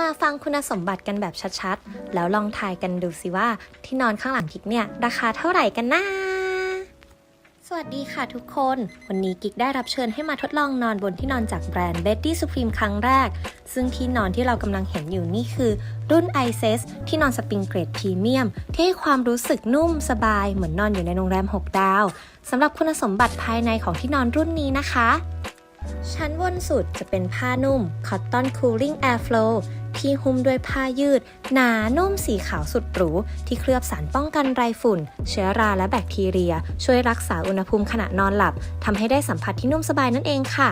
มาฟังคุณสมบัติกันแบบชัดๆ แล้วลองทายกันดูสิว่า ที่นอนข้างหลังกิ๊กเนี่ย ราคาเท่าไหร่กันนะ สวัสดีค่ะทุกคน วันนี้กิ๊กได้รับเชิญให้มาทดลองนอนบนที่นอนจากแบรนด์ Betty Supreme ครั้งแรก ซึ่งที่นอนที่เรากำลังเห็นอยู่นี่คือ รุ่น i s e s ที่นอนสปริงเกรดพรีเมียมที่ให้ความรู้สึกนุ่มสบายเหมือนนอนอยู่ในโรงแรม 6 ดาวสำหรับคุณสมบัติภายในของที่นอนรุ่นนี้นะคะ ชั้นบนสุดจะเป็นผ้านุ่ม Cotton Cooling Airflow ที่หุ้มด้วยผ้ายืด หนานุ่มสีขาวสุดหรู ที่เคลือบสารป้องกันไรฝุ่น เชื้อราและแบคทีเรีย ช่วยรักษาอุณหภูมิขณะนอนหลับทำให้ได้สัมผัสที่นุ่มสบายนั่นเองค่ะ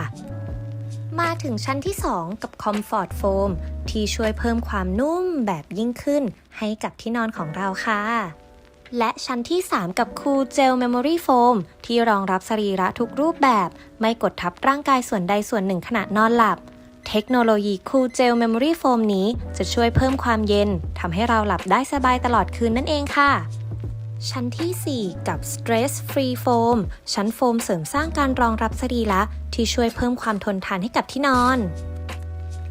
มาถึงชั้นที่ 2 กับ Comfort Foam ที่ช่วยเพิ่มความนุ่มแบบยิ่งขึ้น ให้กับที่นอนของเราค่ะ และชั้นที่ 3 กับ Cool Gel Memory Foam ที่รองรับสรีระทุกรูปแบบ ไม่กดทับร่างกายส่วนใดส่วนหนึ่งขณะนอนหลับ เทคโนโลยี Cool Gel Memory Foam นี้จะช่วยเพิ่มความเย็นทำให้เราหลับได้สบายตลอดคืนนั่นเองค่ะ ชั้นทีสี่ 4 กับ Stress Free Foam ชั้นโฟมเสริมสร้างการรองรับสรีระที่ช่วยเพิ่มความทนทานให้กับที่นอน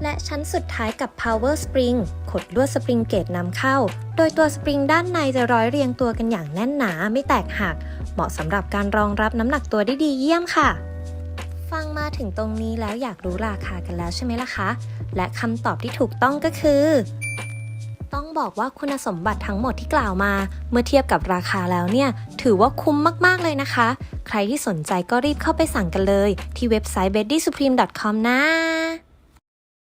และชั้นสุดท้ายกับ Power Spring ขดลวดสปริงเกตนำเข้า โดยตัวสปริงด้านในจะร้อยเรียงตัวกันอย่างแน่นหนาไม่แตกหัก เหมาะสำหรับการรองรับน้ำหนักตัวได้ดีเยี่ยมค่ะ ฟังมาถึงตรงนี้แล้วอยากรู้ราคากันแล้วใช่ไหมล่ะคะ และคำตอบที่ถูกต้องก็คือ ต้องบอกว่าคุณสมบัติทั้งหมดที่กล่าวมา เมื่อเทียบกับราคาแล้วเนี่ย ถือว่าคุ้มมากๆเลยนะคะ ใครที่สนใจก็รีบเข้าไปสั่งกันเลย ที่เว็บไซต์ beddysupreme.com นะ